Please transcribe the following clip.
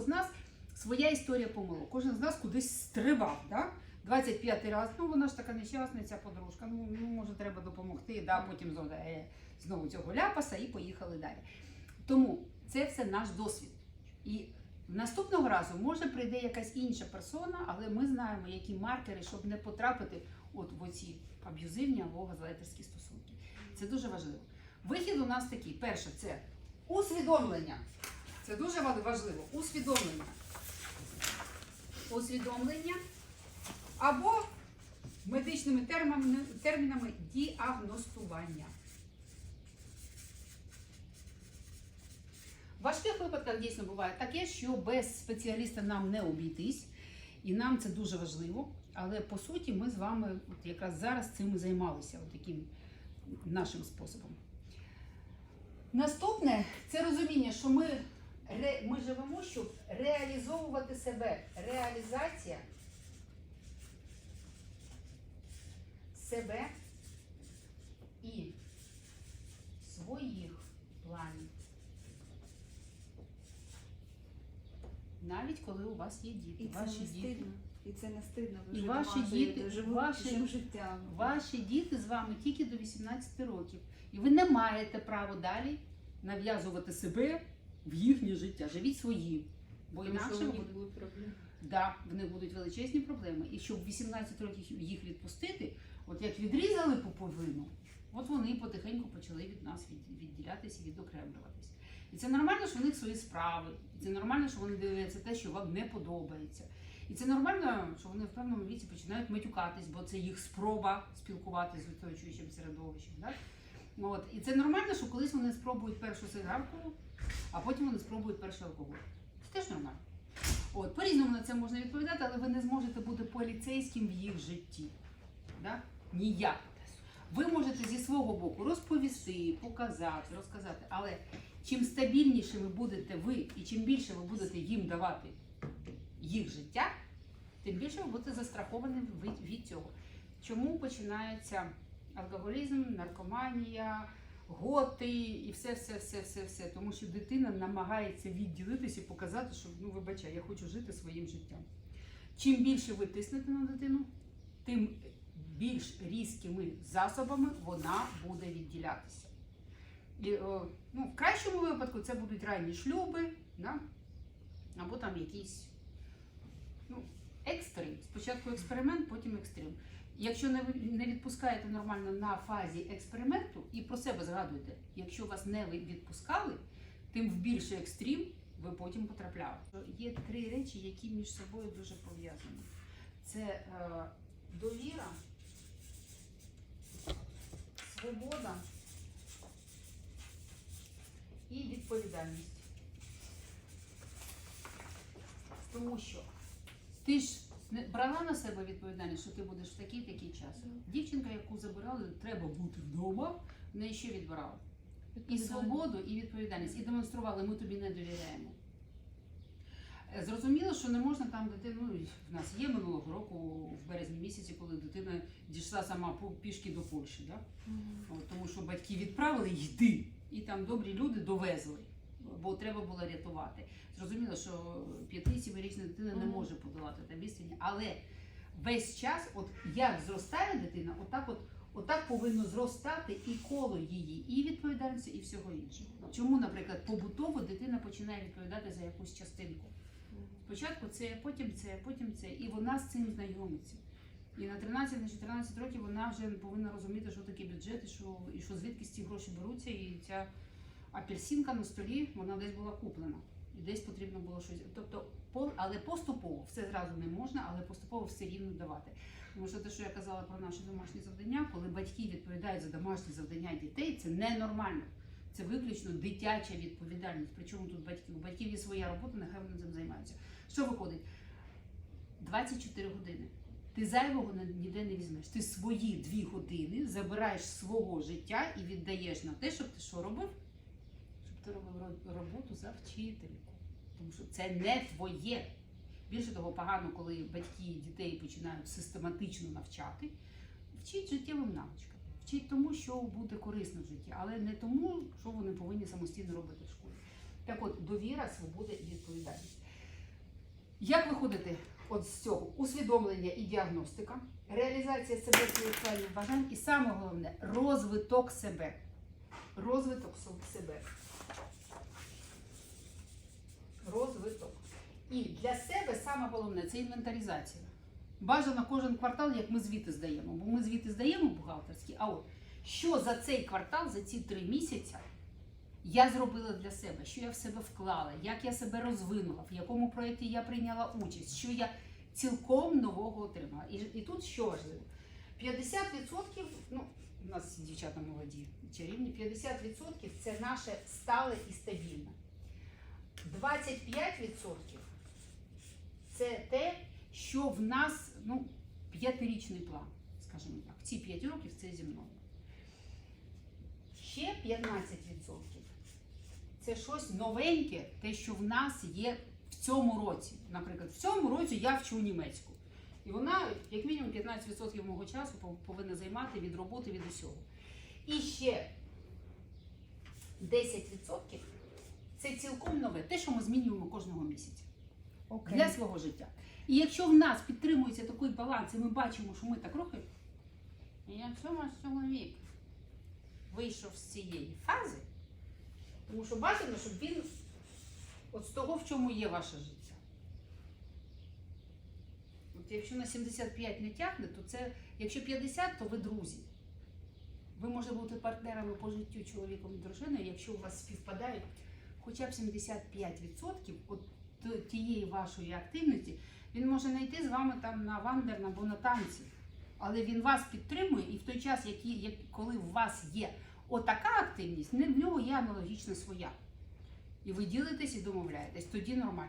кожного з нас своя історія помилок. Кожен з нас кудись стрибав. Да? 25 раз, ну вона ж така нещасна, ця подружка. Ну, ну може треба допомогти, да, потім знову, е, знову цього ляпаса і поїхали далі. Тому це все наш досвід. І наступного разу може прийде якась інша персона, але ми знаємо, які маркери, щоб не потрапити от в оці аб'юзивні або газлайтерські стосунки. Це дуже важливо. Вихід у нас такий: перше, це усвідомлення. Це дуже важливо. Усвідомлення. Усвідомлення або медичними термінами, термінами діагностування. В важких випадках дійсно буває таке, що без спеціаліста нам не обійтись, і нам це дуже важливо. Але по суті, ми з вами от якраз зараз цим і займалися, от таким нашим способом. Наступне це розуміння, що ми, ре, ми живемо, щоб реалізовувати себе. Реалізація себе і своїх планів. Навіть коли у вас є діти, І це ваші не діти. стидно. І це не стидно. Ви І вже ваші діти, живуть ваші- життям. Ваші діти з вами тільки до 18 років. І ви не маєте права далі нав'язувати себе в їхнє життя. Живіть своїм. Бо Тому інакше ви будуть проблеми. да, в них будуть величезні проблеми. І щоб 18 років їх відпустити, от як відрізали пуповину, от вони потихеньку почали від нас від- відділятися, відокремлюватися. І це нормально, що в них свої справи. І це нормально, що вони дивляться те, що вам не подобається. І це нормально, що вони в певному віці починають матюкатись, бо це їх спроба спілкуватися з оточуючим середовищем. Да? От. І це нормально, що колись вони спробують першу сигарку, а потім вони спробують перший алкоголь. Це теж нормально. От, по-різному на це можна відповідати, але ви не зможете бути поліцейським в їх житті. Да? Ніяк. Ви можете зі свого боку розповісти, показати, розказати, але чим стабільнішими будете ви і чим більше ви будете їм давати їх життя, тим більше ви будете застраховані від цього. Чому починається алкоголізм, наркоманія, готи і все, все, все, все, все. Тому що дитина намагається відділитися і показати, що ну вибачай, я хочу жити своїм життям. Чим більше ви тиснете на дитину, тим більш різкими засобами вона буде відділятися. І, ну, в кращому випадку це будуть ранні шлюби, да? або там якісь ну, екстрим. Спочатку експеримент, потім екстрим. Якщо не, відпускаєте нормально на фазі експерименту і про себе згадуєте, якщо вас не відпускали, тим в більший екстрім ви потім потрапляли. Є три речі, які між собою дуже пов'язані. Це е, довіра, свобода і відповідальність. Тому що ти ж не брала на себе відповідальність, що ти будеш в такий такий час. Дівчинка, яку забирали, треба бути вдома, в неї ще відбирали. І свободу, і відповідальність. І демонстрували, ми тобі не довіряємо. Е, Зрозуміло, що не можна там дитину. ну, В нас є минулого року, в березні місяці, коли дитина дійшла сама пішки до Польщі. Да? От, тому що батьки відправили йди, і там добрі люди довезли, бо треба було рятувати. Зрозуміло, що п'яти-сімирічна дитина не може подолати там відстані, але весь час, от як зростає дитина, отак от. Отак повинно зростати і коло її, і відповідальності, і всього іншого. Чому, наприклад, побутово дитина починає відповідати за якусь частинку? Спочатку це, потім це, потім це, і вона з цим знайомиться. І на 13 на 14 років вона вже повинна розуміти, що таке бюджет, і що, і що звідки ці гроші беруться, і ця апельсинка на столі вона десь була куплена. І десь потрібно було щось. Тобто, але поступово все зразу не можна, але поступово все рівно давати. Тому що те, що я казала про наші домашні завдання, коли батьки відповідають за домашні завдання дітей, це ненормально. Це виключно дитяча відповідальність. Причому тут батьки? У батьків є своя робота, нехай вони цим займаються. Що виходить? 24 години. Ти зайвого ніде не візьмеш. Ти свої дві години забираєш свого життя і віддаєш на те, щоб ти що робив? Робив роботу за вчительку. Тому що це не твоє. Більше того, погано, коли батьки дітей починають систематично навчати. Вчить життєвим навичкам. Вчить тому, що буде корисно в житті, але не тому, що вони повинні самостійно робити в школі. Так от, довіра, свобода і відповідальність. Як виходити от з цього? Усвідомлення і діагностика, реалізація себе своїх бажань, і саме головне розвиток себе. Розвиток себе. Розвиток. І для себе саме головне це інвентаризація. Бажано кожен квартал, як ми звіти здаємо. Бо ми звіти здаємо бухгалтерські, а от що за цей квартал, за ці три місяці я зробила для себе, що я в себе вклала, як я себе розвинула, в якому проєкті я прийняла участь, що я цілком нового отримала. І, і тут що важливо? 50%, ну, у нас дівчата молоді, чарівні, 50% це наше стале і стабільне. 25% це те, що в нас ну, п'ятирічний план, скажімо так. Ці 5 років це зі мною. Ще 15% це щось новеньке, те, що в нас є в цьому році. Наприклад, в цьому році я вчу німецьку. І вона, як мінімум, 15% мого часу повинна займати від роботи, від усього. І ще 10% це цілком нове, те, що ми змінюємо кожного місяця Окей. для свого життя. І якщо в нас підтримується такий баланс, і ми бачимо, що ми так рухаємо, і якщо ваш чоловік вийшов з цієї фази, тому що бажано, щоб він от з того, в чому є ваше життя. От якщо на 75 не тягне, то це, якщо 50, то ви друзі. Ви можете бути партнерами по життю чоловіком і дружиною, якщо у вас співпадають хоча б 75% от тієї вашої активності, він може знайти з вами там на вандерн або на танці. Але він вас підтримує, і в той час, який, як, коли у вас є отака активність, не в нього є аналогічна своя. І ви ділитесь і домовляєтесь, тоді нормально.